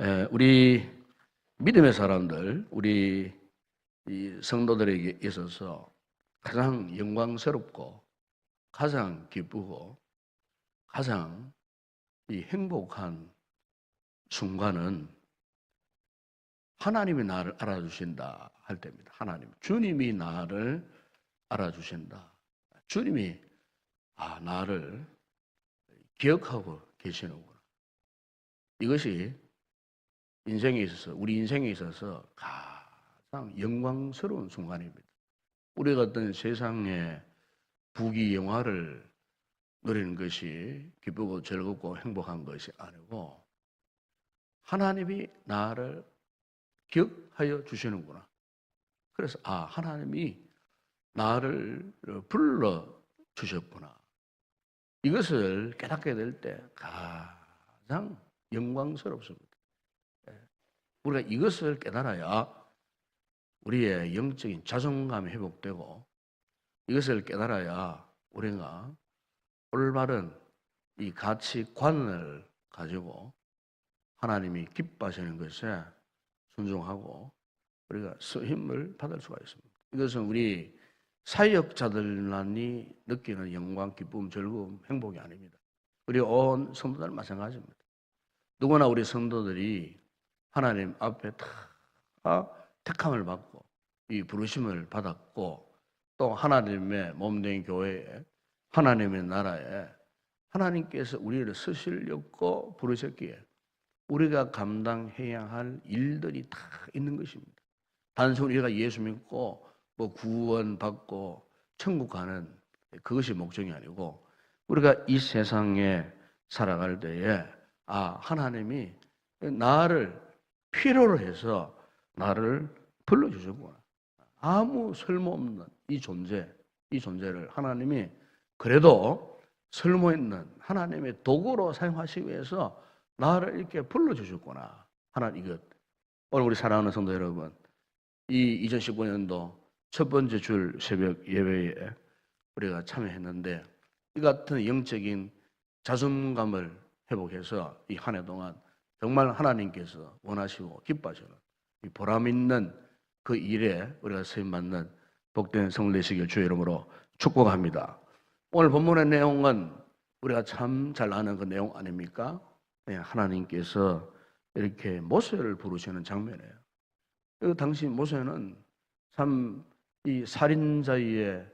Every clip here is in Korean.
에, 우리 믿음의 사람들, 우리 이 성도들에게 있어서 가장 영광스럽고 가장 기쁘고 가장 이 행복한 순간은 하나님이 나를 알아주신다 할 때입니다. 하나님, 주님이 나를 알아주신다. 주님이 아 나를 기억하고 계시는구나. 이것이 인생에 있어서 우리 인생에 있어서 가장 영광스러운 순간입니다. 우리가 어떤 세상의 부귀 영화를 누리는 것이 기쁘고 즐겁고 행복한 것이 아니고 하나님이 나를 기억하여 주시는구나. 그래서 아 하나님이 나를 불러 주셨구나. 이것을 깨닫게 될 때 가장 영광스럽습니다. 예. 우리가 이것을 깨달아야 우리의 영적인 자존감이 회복되고 이것을 깨달아야 우리가 올바른 이 가치관을 가지고 하나님이 기뻐하시는 것에 순종하고 우리가 쓰임을 받을 수가 있습니다. 이것은 우리 사역자들만이 느끼는 영광, 기쁨, 즐거움, 행복이 아닙니다. 우리 온 성도들 마찬가지입니다. 누구나 우리 성도들이 하나님 앞에 다 택함을 받고 이 부르심을 받았고 또 하나님의 몸된 교회에 하나님의 나라에 하나님께서 우리를 쓰시려고 부르셨기에 우리가 감당해야 할 일들이 다 있는 것입니다. 단순히 우리가 예수 믿고 뭐 구원 받고 천국 가는 그것이 목적이 아니고 우리가 이 세상에 살아갈 때에 아 하나님이 나를 필요로 해서 나를 불러주셨구나. 아무 쓸모없는 이 존재, 이 존재를 하나님이 그래도 쓸모있는 하나님의 도구로 사용하시기 위해서 나를 이렇게 불러주셨구나. 하나님 이것. 오늘 우리 사랑하는 성도 여러분, 이 2019년도 첫 번째 줄 새벽 예배에 우리가 참여했는데 이 같은 영적인 자존감을 회복해서 이 한 해 동안 정말 하나님께서 원하시고 기뻐하시는 이 보람 있는 그 일에 우리가 쓰임 받는 복된 내시길 주의 이름으로 축복합니다. 오늘 본문의 내용은 우리가 참 잘 아는 그 내용 아닙니까? 네, 하나님께서 이렇게 모세를 부르시는 장면이에요. 그 당시 모세는 참 이 살인자의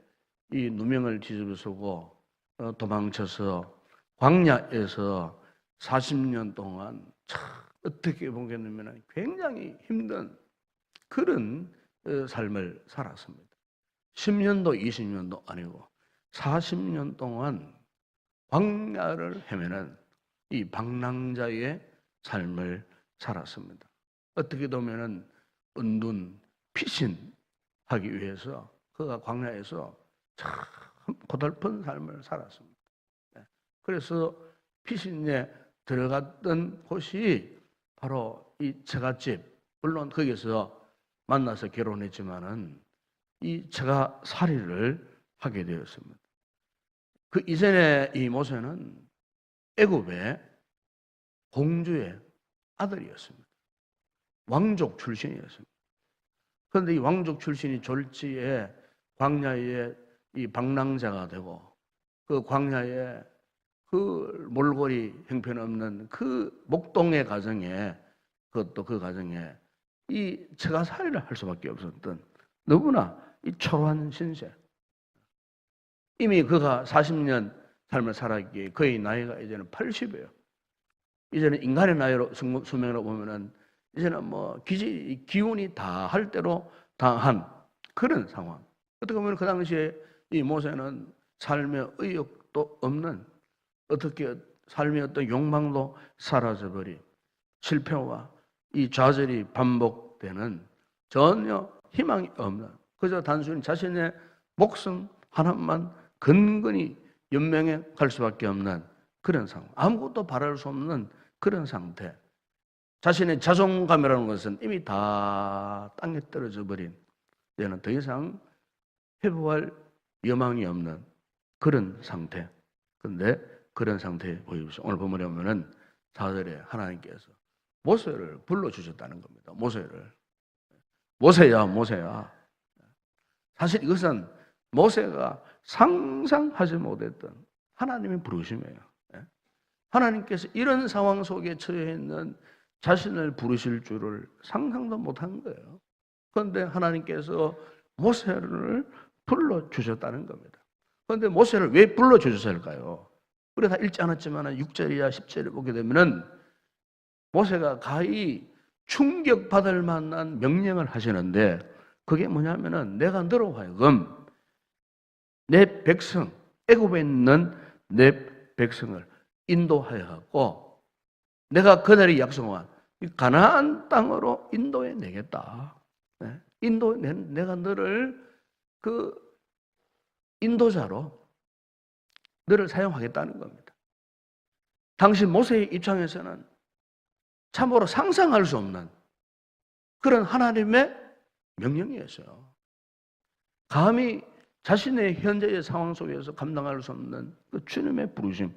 이 누명을 뒤집어쓰고 어, 도망쳐서 광야에서 40년 동안 참 어떻게 보겠냐면 굉장히 힘든 그런 어, 삶을 살았습니다. 10년도 20년도 아니고 40년 동안 광야를 헤매는 이 방랑자의 삶을 살았습니다. 어떻게 보면은 은둔 피신하기 위해서 그가 광야에서 참 고달픈 삶을 살았습니다. 네. 그래서 피신에 들어갔던 곳이 바로 이 처갓집. 물론 거기서 만나서 결혼했지만은 이 처가 살이를 하게 되었습니다. 그 이전에 이 모세는 애굽의 공주의 아들이었습니다. 왕족 출신이었습니다. 그런데 이 왕족 출신이 졸지에 광야에 이 방랑자가 되고 그 광야에 그 몰골이 형편없는 그 목동의 가정에 그것도 그 가정에 이 처가살이를 할 수밖에 없었던 너무나 이 초라한 신세. 이미 그가 40년 삶을 살았기에 그의 나이가 이제는 80이에요. 이제는 인간의 나이로 수명으로 보면은 이제는 뭐 기지 기운이 다 할 대로 당한 그런 상황. 어떻게 보면 그 당시에 이 모세는 삶의 의욕도 없는 어떻게 삶의 어떤 욕망도 사라져버린 실패와 이 좌절이 반복되는 전혀 희망이 없는 그저 단순히 자신의 목숨 하나만 근근히 연명해 갈 수밖에 없는 그런 상황. 아무것도 바랄 수 없는 그런 상태. 자신의 자존감이라는 것은 이미 다 땅에 떨어져 버린 이제는 더 이상 회복할 여망이 없는 그런 상태. 근데 그런 상태에 보이십시오. 오늘 본문에 보면은 4절에 하나님께서 모세를 불러주셨다는 겁니다. 모세를. 모세야, 모세야. 사실 이것은 모세가 상상하지 못했던 하나님의 부르심이에요. 예? 하나님께서 이런 상황 속에 처해 있는 자신을 부르실 줄을 상상도 못한 거예요. 그런데 하나님께서 모세를 불러주셨다는 겁니다. 그런데 모세를 왜 불러주셨을까요? 우리 다 읽지 않았지만 6절이야 10절을 보게 되면은 모세가 가히 충격받을 만한 명령을 하시는데 그게 뭐냐면은 내가 너로 하여금 내 백성 애굽에 있는 내 백성을 인도하여 갖고 내가 그날이 약속한 이 가나안 땅으로 인도해 내겠다. 네. 인도 내, 내가 너를 그 인도자로 너를 사용하겠다는 겁니다. 당시 모세의 입장에서는 참으로 상상할 수 없는 그런 하나님의 명령이었어요. 감히 자신의 현재의 상황 속에서 감당할 수 없는 그 주님의 부르심.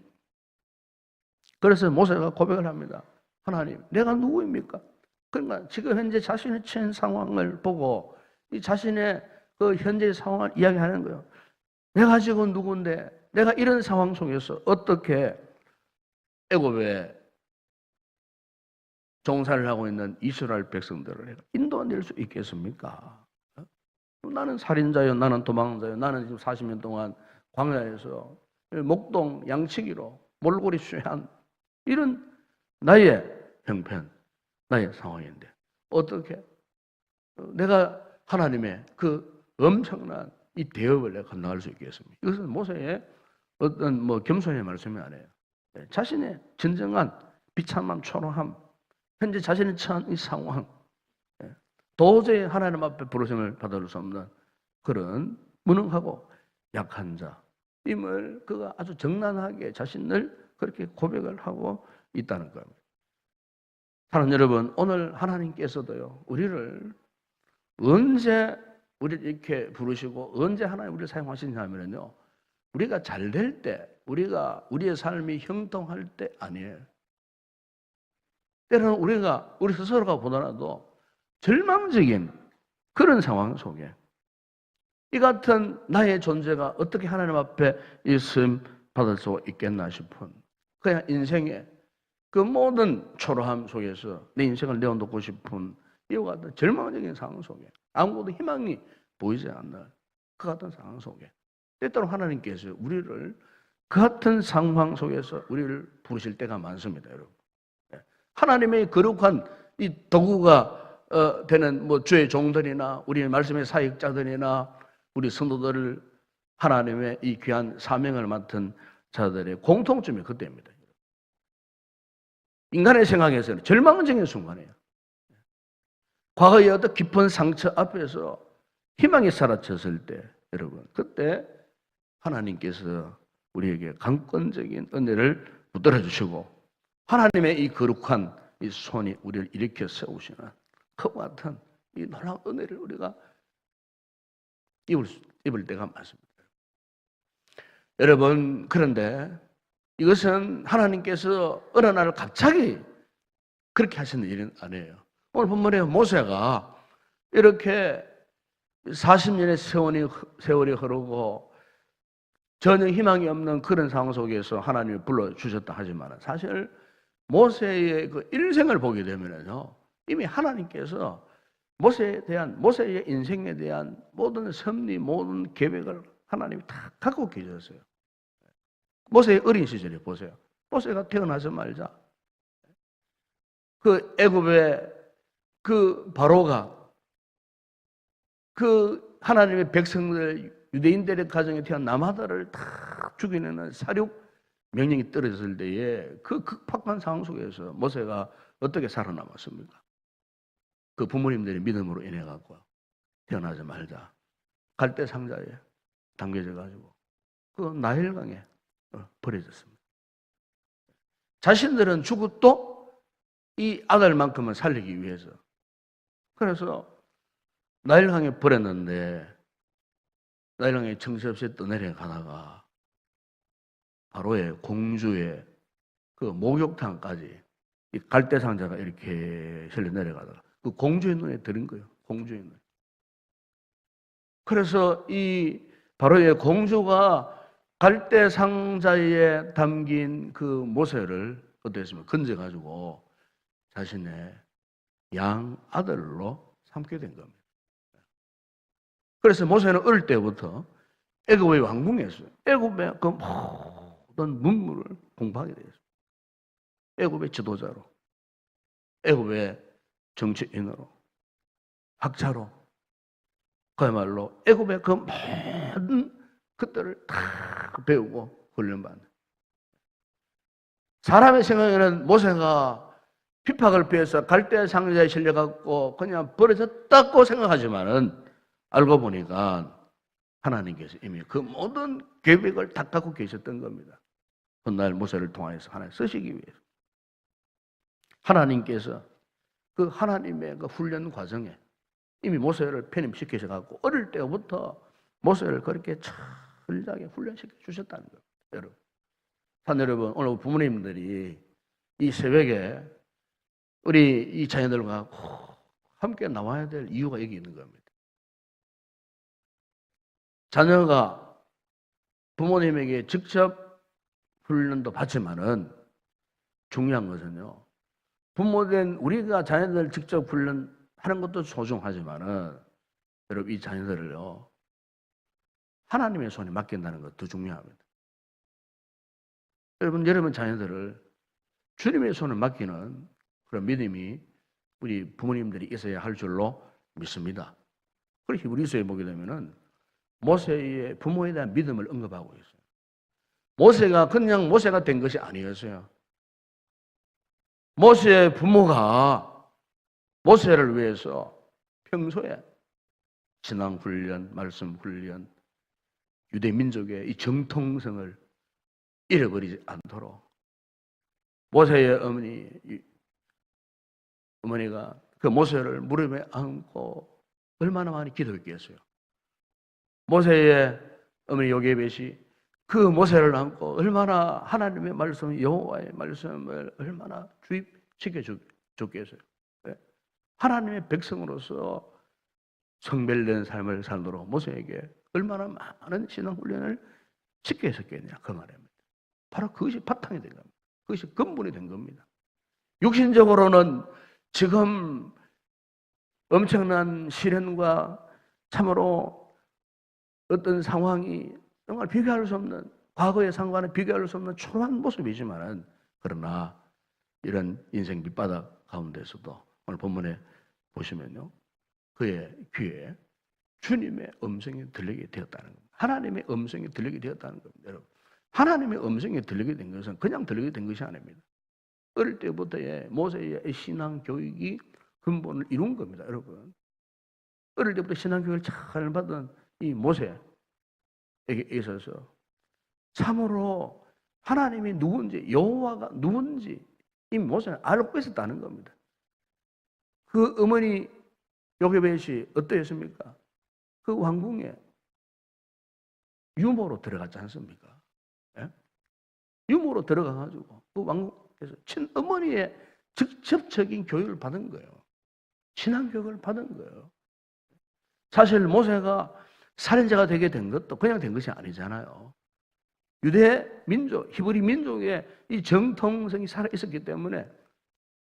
그래서 모세가 고백을 합니다. 하나님, 내가 누구입니까? 그러니까 지금 현재 자신의 처한 상황을 보고 이 자신의 그 현재의 상황을 이야기하는 거예요. 내가 지금 누군데 내가 이런 상황 속에서 어떻게 애굽에 종사를 하고 있는 이스라엘 백성들을 인도낼 수 있겠습니까? 어? 나는 살인자요, 나는 도망자요, 나는 지금 40년 동안 광야에서 목동 양치기로 몰골이 쇠한 이런 나의 형편, 나의 상황인데 어떻게 내가 하나님의 그 엄청난 이 대업을 내가 감당할 수 있겠습니까? 이것은 모세의 어떤 뭐 겸손의 말씀이 아니에요. 네, 자신의 진정한 비참함, 초라함, 현재 자신이 처한 이 상황, 예, 도저히 하나님 앞에 부르심을 받을 수 없는 그런 무능하고 약한 자임을 그가 아주 정난하게 자신을 그렇게 고백을 하고 있다는 겁니다. 사랑하는 여러분, 오늘 하나님께서도요, 우리를 언제 우리를 이렇게 부르시고 언제 하나님 우리를 사용하시냐면요, 우리가 잘 될 때, 우리가 우리의 삶이 형통할 때 아니에요. 때로는 우리가 우리 스스로가 보더라도 절망적인 그런 상황 속에 이 같은 나의 존재가 어떻게 하나님 앞에 있음 받을 수 있겠나 싶은 그냥 인생의 그 모든 초라함 속에서 내 인생을 내어놓고 싶은 이와 같은 절망적인 상황 속에 아무것도 희망이 보이지 않는 그 같은 상황 속에 때때로 하나님께서 우리를 그 같은 상황 속에서 우리를 부르실 때가 많습니다, 여러분. 하나님의 거룩한 이 도구가 어, 되는 뭐 주의 종들이나 우리 말씀의 사역자들이나 우리 성도들을 하나님의 이 귀한 사명을 맡은 자들의 공통점이 그때입니다. 인간의 생각에서는 절망적인 순간이에요. 과거의 어떤 깊은 상처 앞에서 희망이 사라졌을 때, 여러분, 그때 하나님께서 우리에게 강권적인 은혜를 붙들어 주시고 하나님의 이 거룩한 이 손이 우리를 일으켜 세우시는 그와 같은 이 놀라운 은혜를 우리가 입을, 수, 입을 때가 많습니다. 여러분, 그런데 이것은 하나님께서 어느 날 갑자기 그렇게 하시는 일은 아니에요. 오늘 본문에 모세가 이렇게 40년의 세월이, 세월이 흐르고 전혀 희망이 없는 그런 상황 속에서 하나님이 불러주셨다 하지만 사실 모세의 그 일생을 보게 되면요. 이미 하나님께서 모세에 대한, 모세의 인생에 대한 모든 섭리, 모든 계획을 하나님이 다 갖고 계셨어요. 모세의 어린 시절에 보세요. 모세가 태어나자마자 그 애굽의 그 바로가 그 하나님의 백성들 유대인들의 가정에 태어난 남아들을 다 죽이는 사륙 명령이 떨어졌을 때에 그 극박한 상황 속에서 모세가 어떻게 살아남았습니까? 그 부모님들의 믿음으로 인해 갖고 태어나자마자 갈대 상자에 담겨져 가지고 그 나일강에 어, 버려졌습니다. 자신들은 죽어도 이 아들만큼은 살리기 위해서 그래서 나일강에 버렸는데 나일강에 정신없이 떠내려 가다가 바로의 공주의 그 목욕탕까지 이 갈대 상자가 이렇게 실려 내려가다가 그 공주의 눈에 들은 거예요. 공주의 눈. 그래서 이 바로 이 공주가 갈대 상자에 담긴 그 모세를 어땠으면 건져 가지고 자신의 양 아들로 삼게 된 겁니다. 그래서 모세는 어릴 때부터 애굽의 왕궁에서 애굽의 그 모든 문물을 공부하게 되었어요. 애굽의 지도자로, 애굽의 정치인으로, 학자로, 그야말로 애굽의 그 모든 것들을 다 배우고 훈련받는. 사람의 생각에는 모세가 핍박을 피해서 갈대 상자에 실려갖고 그냥 버려졌다고 생각하지만은 알고 보니까 하나님께서 이미 그 모든 계획을 다 갖고 계셨던 겁니다. 훗날 모세를 통하여서 하나님 쓰시기 위해서. 하나님께서 그 하나님의 그 훈련 과정에 이미 모세를 편입시키셔 갖고 어릴 때부터 모세를 그렇게 철저하게 훈련시켜 주셨다는 거예요. 여러분. 산 여러분, 오늘 부모님들이 이 새벽에 우리 이 자녀들과 함께 나와야 될 이유가 여기 있는 겁니다. 자녀가 부모님에게 직접 훈련도 받지만은 중요한 것은요. 부모된 우리가 자녀들 직접 훈련하는 것도 소중하지만은 여러분 이 자녀들을요. 하나님의 손에 맡긴다는 것 더 중요합니다. 여러분 여러분 자녀들을 주님의 손에 맡기는 그런 믿음이 우리 부모님들이 있어야 할 줄로 믿습니다. 그리고 히브리서에 보게 되면은 모세의 부모에 대한 믿음을 언급하고 있어요. 모세가 그냥 모세가 된 것이 아니었어요. 모세의 부모가 모세를 위해서 평소에 신앙 훈련, 말씀 훈련, 유대 민족의 이 정통성을 잃어버리지 않도록 모세의 어머니 어머니가 그 모세를 무릎에 안고 얼마나 많이 기도했겠어요. 모세의 어머니 요게벳이 그 모세를 안고 얼마나 하나님의 말씀, 여호와의 말씀을 얼마나 주입시켜 줬겠어요. 네. 하나님의 백성으로서 성별된 삶을 살도록 모세에게 얼마나 많은 신앙 훈련을 시켜 했었겠냐 그 말입니다. 바로 그것이 바탕이 된 겁니다. 그것이 근본이 된 겁니다. 육신적으로는 지금 엄청난 시련과 참으로 어떤 상황이 정말 비교할 수 없는 과거의 상황과는 비교할 수 없는 초라한 모습이지만은 그러나 이런 인생 밑바닥 가운데서도 오늘 본문에 보시면요 그의 귀에 주님의 음성이 들리게 되었다는 겁니다. 하나님의 음성이 들리게 되었다는 겁니다. 여러분 하나님의 음성이 들리게 된 것은 그냥 들리게 된 것이 아닙니다. 어릴 때부터의 모세의 신앙 교육이 근본을 이룬 겁니다, 여러분. 어릴 때부터 신앙 교육을 잘 받은 이 모세에게 있어서 참으로 하나님이 누군지 여호와가 누군지 이 모세는 알고 있었다는 겁니다. 그 어머니 요게벳이 어떠했습니까? 그 왕궁에 유모로 들어갔지 않습니까? 예? 유모로 들어가가지고 그 왕궁에서 친어머니의 직접적인 교육을 받은 거예요. 신앙 교육을 받은 거예요. 사실 모세가 살인자가 되게 된 것도 그냥 된 것이 아니잖아요. 유대 민족, 히브리 민족의 이 정통성이 살아 있었기 때문에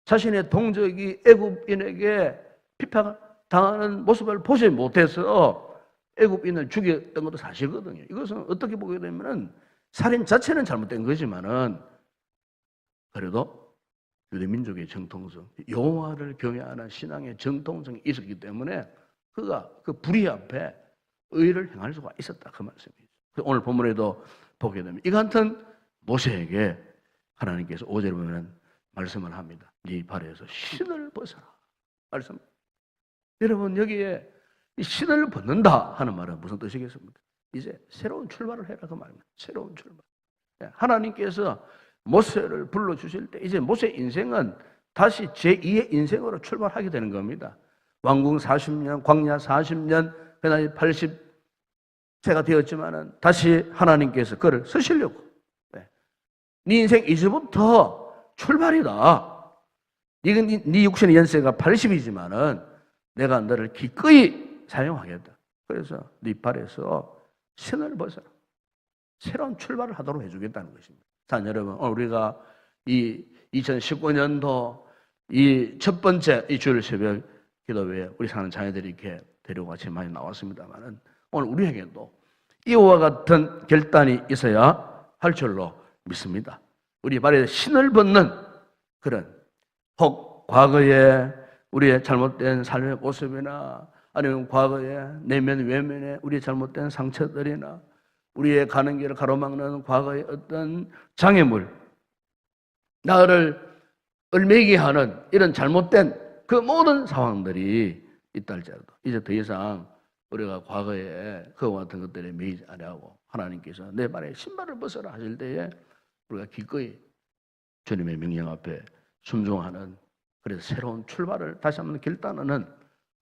자신의 동족이 애굽인에게 비판 당하는 모습을 보지 못해서 애굽인을 죽였던 것도 사실거든요. 이것은 어떻게 보게 되면은 살인 자체는 잘못된 거지만은 그래도 유대 민족의 정통성, 여호와를 경외하는 신앙의 정통성이 있었기 때문에 그가 그 불의 앞에 의를 행할 수가 있었다 그 말씀이죠. 오늘 본문에도 보게 되면 이 같은 모세에게 하나님께서 오절에 보면 말씀을 합니다. 네 발에서 신을 벗어라. 말씀. 여러분 여기에 이 신을 벗는다 하는 말은 무슨 뜻이겠습니까? 이제 새로운 출발을 해라 그 말입니다. 새로운 출발. 예, 하나님께서 모세를 불러 주실 때 이제 모세 인생은 다시 제2의 인생으로 출발하게 되는 겁니다. 왕궁 40년, 광야 40년, 그다음에 80세가 되었지만은 다시 하나님께서 그를 쓰시려고. 네. 네 인생 이제부터 출발이다. 네, 네 육신의 연세가 80이지만은 내가 너를 기꺼이 사용하겠다. 그래서 네 발에서 신을 벗어라. 새로운 출발을 하도록 해주겠다는 것입니다. 자, 여러분, 우리가 이 2019년도 이 첫 번째 이 주일 새벽 기도회에 우리 사는 자녀들이 이렇게 같이 많이 나왔습니다만은 오늘 우리에게도 이와 같은 결단이 있어야 할 줄로 믿습니다. 우리 발에 신을 벗는 그런 혹 과거에 우리의 잘못된 삶의 모습이나 아니면 과거에 내면 외면에 우리의 잘못된 상처들이나 우리의 가는 길을 가로막는 과거의 어떤 장애물 나를 얼매게 하는 이런 잘못된 그 모든 상황들이 있다 할지라도 이제 더 이상 우리가 과거에 그와 같은 것들에 매이지 아니하고 하나님께서 내 발에 신발을 벗어라 하실 때에 우리가 기꺼이 주님의 명령 앞에 순종하는 그래서 새로운 출발을 다시 한번 결단하는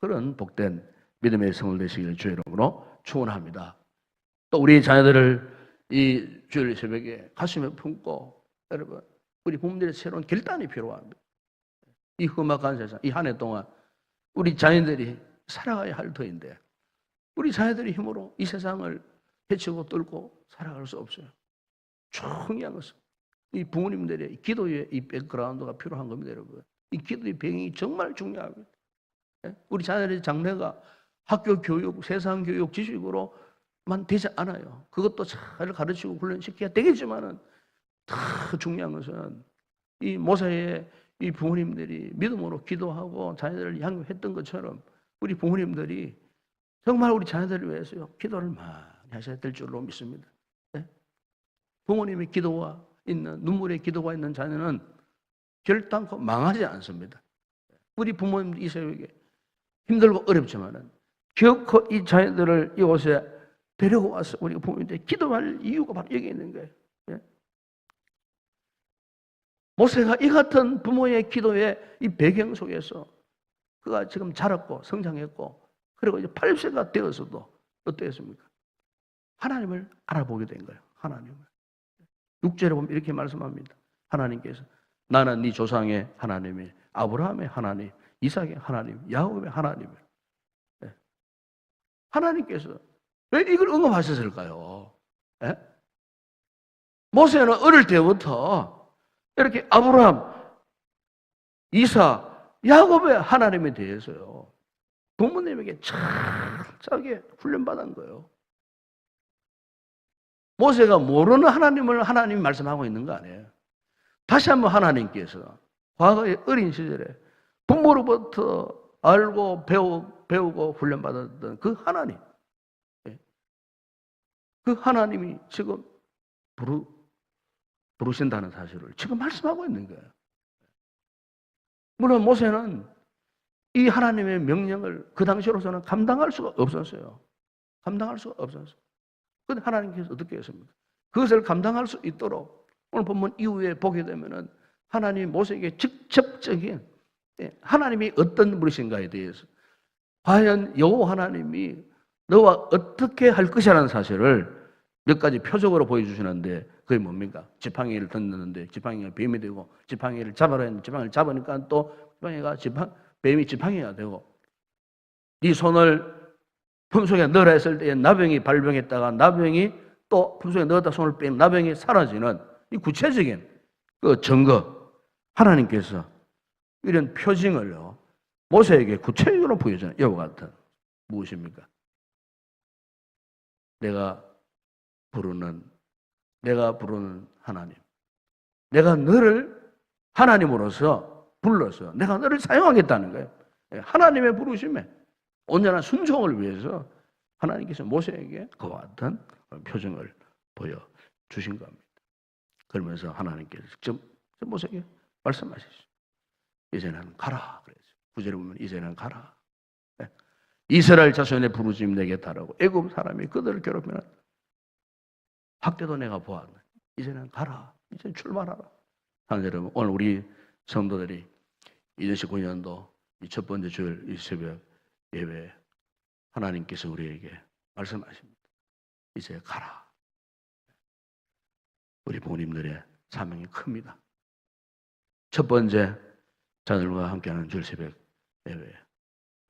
그런 복된 믿음의 성을 되시기를 주의 이름으로 축원합니다. 또 우리 자녀들을 이 주일 새벽에 가슴에 품고 여러분 우리 부모들의 새로운 결단이 필요합니다. 이 험악한 세상, 이 한 해 동안 우리 자녀들이 살아가야 할 터인데 우리 자녀들의 힘으로 이 세상을 헤치고 뚫고 살아갈 수 없어요. 중요한 것은 이 부모님들의 기도의 이 백그라운드가 필요한 겁니다, 여러분. 이 기도의 배경이 정말 중요합니다. 예? 우리 자녀들의 장래가 학교 교육, 세상 교육 지식으로만 되지 않아요. 그것도 잘 가르치고 훈련시켜야 되겠지만은 더 중요한 것은 이 모세의 이 부모님들이 믿음으로 기도하고 자녀들을 양육했던 것처럼 우리 부모님들이 정말 우리 자녀들을 위해서요 기도를 많이 하셔야 될 줄로 믿습니다. 네? 부모님의 기도와 있는 눈물의 기도가 있는 자녀는 결단코 망하지 않습니다. 우리 부모님 이 새벽에 힘들고 어렵지만은 결코 이 자녀들을 이곳에 데리고 와서 우리 부모님들이 기도할 이유가 바로 여기 있는 거예요. 예? 모세가 이 같은 부모의 기도의 이 배경 속에서 그가 지금 자랐고 성장했고 그리고 이제 80세가 되어서도 어땠습니까? 하나님을 알아보게 된 거예요. 하나님을. 6절에 보면 이렇게 말씀합니다. 하나님께서 나는 네 조상의 하나님이 아브라함의 하나님, 이삭의 하나님, 야곱의 하나님. 네. 하나님께서 왜 이걸 응답하셨을까요? 네? 모세는 어릴 때부터 이렇게 아브라함, 이삭, 야곱의 하나님에 대해서요. 부모님에게 철저하게 훈련받은 거예요. 모세가 모르는 하나님을 하나님이 말씀하고 있는 거 아니에요. 다시 한번 하나님께서 과거의 어린 시절에 부모로부터 알고 배우, 배우고 훈련받았던 그 하나님. 예. 그 하나님이 지금 부르, 부르신다는 사실을 지금 말씀하고 있는 거예요. 물론 모세는 이 하나님의 명령을 그 당시로서는 감당할 수가 없었어요. 감당할 수가 없었어요. 그런데 하나님께서 어떻게 했습니까? 그것을 감당할 수 있도록 오늘 본문 이후에 보게 되면은 하나님 모세에게 직접적인 예, 하나님이 어떤 분이신가에 대해서 과연 여호와 하나님이 너와 어떻게 할 것이라는 사실을 몇 가지 표적으로 보여주시는데 그게 뭡니까? 지팡이를 던졌는데 지팡이가 뱀이 되고 지팡이를 잡아라 했는데 지팡이를 잡으니까 또 지팡이가 지팡 뱀이 지팡이가 되고 네 손을 품속에 넣으라 했을 때 나병이 발병했다가 나병이 또 품속에 넣었다 손을 빼면 나병이 사라지는 이 구체적인 그 증거 하나님께서 이런 표징을요 모세에게 구체적으로 보여주는 이와 같은 무엇입니까? 내가 부르는 내가 부르는 하나님 내가 너를 하나님으로서 불러서 내가 너를 사용하겠다는 거예요. 하나님의 부르심에 온전한 순종을 위해서 하나님께서 모세에게 그와 같은 표정을 보여 주신 겁니다. 그러면서 하나님께서 직접 모세에게 말씀하시죠. 이제는 가라. 구절에 보면 이제는 가라. 네. 이스라엘 자손의 부르심 내게 따르고 애굽 사람이 그들을 괴롭히는 학대도 내가 보았네. 이제는 가라. 이제 출발하라. 하는 여러분, 오늘 우리 성도들이 2019년도 이 첫 번째 주일 이 새벽 예배 하나님께서 우리에게 말씀하십니다. 이제 가라. 우리 부모님들의 사명이 큽니다. 첫 번째 자들과 함께하는 줄 새벽 예배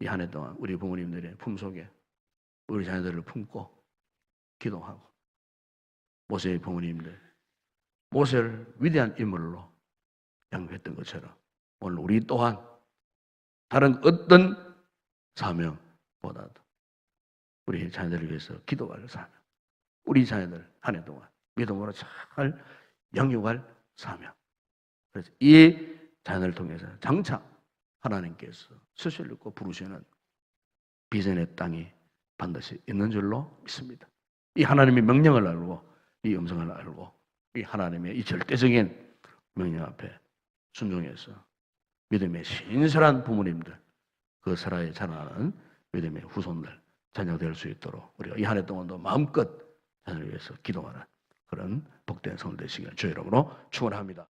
이 한 해 동안 우리 부모님들의 품속에 우리 자녀들을 품고 기도하고 모세의 부모님들 모세를 위대한 인물로 양육했던 것처럼 오늘 우리 또한 다른 어떤 사명보다도 우리 자녀들을 위해서 기도할 사명 우리 자녀들 한 해 동안 믿음으로 잘 영육할 사명 그래서 이 자녀를 통해서 장차 하나님께서 스슬고 부르시는 비전의 땅이 반드시 있는 줄로 믿습니다. 이 하나님의 명령을 알고 이 음성을 알고 이 하나님의 이 절대적인 명령 앞에 순종해서 믿음의 신실한 부모님들 그 사라에 자라나는 믿음의 후손들 자녀 될 수 있도록 우리가 이 한 해 동안도 마음껏 자녀를 위해서 기도하는 그런 복된 성을 되시길 주의 이름으로 축원합니다.